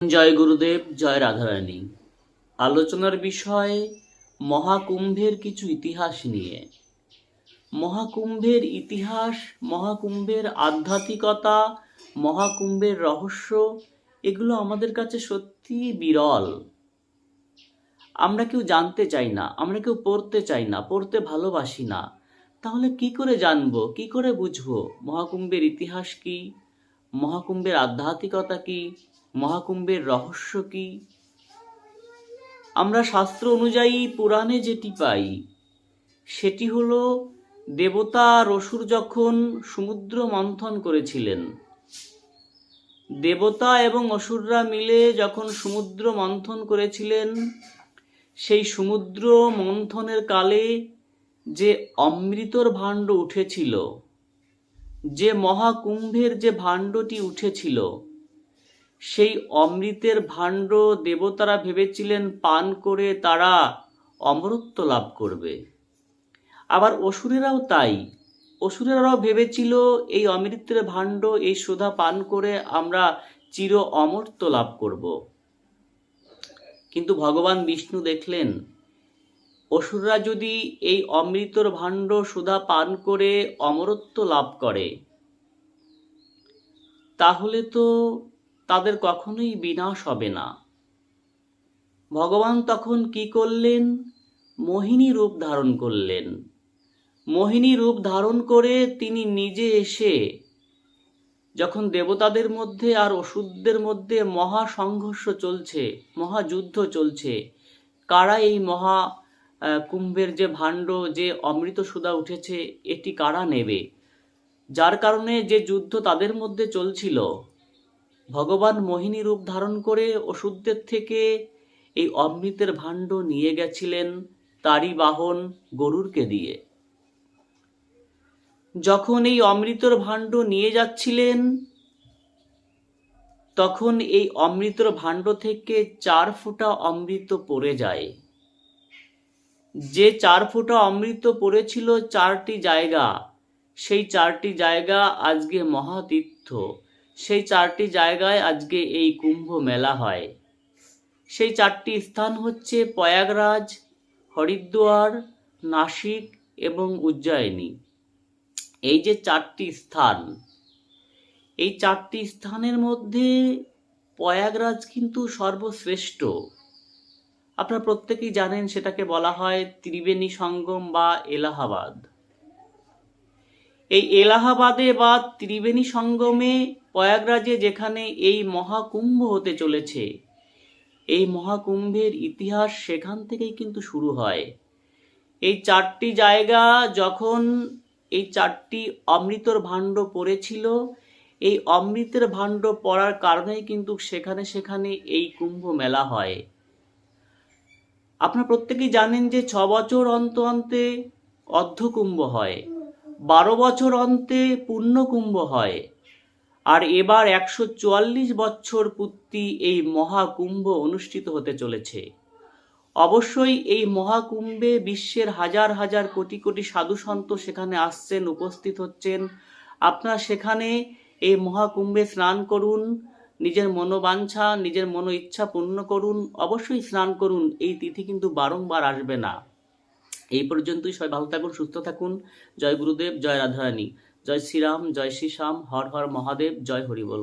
জয় গুরুদেব, জয় রাধারানী। আলোচনার বিষয়, মহাকুম্ভের কিছু ইতিহাস নিয়ে। মহাকুম্ভের ইতিহাস, মহাকুম্ভের আধ্যাত্মিকতা, মহাকুম্ভের রহস্য, এগুলো আমাদের কাছে সত্যি বিরল। আমরা কেউ জানতে চাই না, আমরা কেউ পড়তে চাই না, পড়তে ভালোবাসি না। তাহলে কি করে জানব, কি করে বুঝব? মহাকুম্ভের ইতিহাস কি? মহাকুম্ভের আধ্যাত্মিকতা কি? মহাকুম্ভের রহস্য কি? আমরা শাস্ত্র অনুযায়ী পুরাণে যেটি পাই, সেটি হল দেবতা আর অসুর যখন সমুদ্র মন্থন করেছিলেন, দেবতা এবং অসুররা মিলে যখন সমুদ্র মন্থন করেছিলেন, সেই সমুদ্র মন্থনের কালে যে অমৃতর ভাণ্ড উঠেছিল, যে মহাকুম্ভের যে ভাণ্ডটি উঠেছিল সেই অমৃতের ভাণ্ড দেবতারা ভেবেছিলেন পান করে তারা অমরত্ব লাভ করবে। আবার অসুরেরাও তাই। অসুরেরাও ভেবেছিল, এই অমৃতের ভাণ্ড, এই সুধা পান করে আমরা চির অমর্ত্য লাভ করব। কিন্তু ভগবান বিষ্ণু দেখলেন, অসুররা যদি এই অমৃতর ভাণ্ড, সুধা পান করে অমরত্ব লাভ করে, তাহলে তো তাদের কখনোই বিনাশ হবে না। ভগবান তখন কি করলেন? মোহিনী রূপ ধারণ করলেন। মোহিনী রূপ ধারণ করে তিনি নিজে এসে যখন দেবতাদের মধ্যে আর অসুরদের মধ্যে মহা সংঘর্ষ চলছে মহাযুদ্ধ চলছে, কারা এই মহা কুম্ভের যে ভাণ্ড, যে অমৃত সুধা উঠেছে, এটি কারা নেবে? যার কারণে যে যুদ্ধ তাদের মধ্যে চলছিল ভগবান মোহিনী রূপ ধারণ করে ওষুধদের থেকে এই অমৃতের ভাণ্ড নিয়ে গেছিলেন তারই বাহন গরুরকে দিয়ে। যখন এই অমৃতর ভাণ্ড নিয়ে যাচ্ছিলেন, তখন এই অমৃতর ভাণ্ড থেকে চার ফুটা অমৃত পড়ে যায়। যে চার ফুটা অমৃত পড়েছিল চারটি জায়গা, সেই চারটি জায়গা আজকে মহাতীর্থ। সেই চারটি জায়গায় আজকে এই কুম্ভ মেলা হয়। সেই চারটি স্থান হচ্ছে প্রয়াগরাজ, হরিদ্বার, নাসিক এবং উজ্জয়িনী। এই যে চারটি স্থান, এই চারটি স্থানের মধ্যে প্রয়াগরাজ কিন্তু সর্বশ্রেষ্ঠ। আপনারা প্রত্যেকেই জানেন সেটাকে বলা হয় ত্রিবেণী সঙ্গম বা এলাহাবাদ। এই এলাহাবাদে বা ত্রিবেণী সঙ্গমে প্রয়াগরাজে যেখানে এই মহাকুম্ভ হতে চলেছে, এই মহাকুম্ভের ইতিহাস সেখান থেকেই কিন্তু শুরু হয়। এই চারটি জায়গা যখন এই চারটি অমৃতর ভাণ্ড পড়েছিল, এই অমৃতের ভাণ্ড পড়ার কারণেই কিন্তু সেখানে সেখানে এই কুম্ভ মেলা হয়। আপনারা প্রত্যেকেই জানেন যে ছ বছর অন্ত অন্তে অর্ধকুম্ভ হয়, বারো বছর অন্তে পূর্ণকুম্ভ হয়। আর এবার একশো চুয়াল্লিশ বছর পূর্তি এই মহাকুম্ভ অনুষ্ঠিত হতে চলেছে। অবশ্যই এই মহাকুম্ভে বিশ্বের হাজার হাজার কোটি কোটি সাধু সন্ত সেখানে আসছেন, উপস্থিত হচ্ছেন। আপনারা সেখানে এই মহাকুম্ভে স্নান করুন, নিজের মনোবাঞ্ছা, নিজের মনো ইচ্ছা পূর্ণ করুন। অবশ্যই স্নান করুন, এই তিথি কিন্তু বারংবার আসবে না। এই পর্যন্তই সবাই ভালো থাকুন, সুস্থ থাকুন। জয় গুরুদেব, জয় রাধারানী। জয় শ্রীরাম জয় শ্রীশ্যাম হর হর মহাদেব জয় হরিবল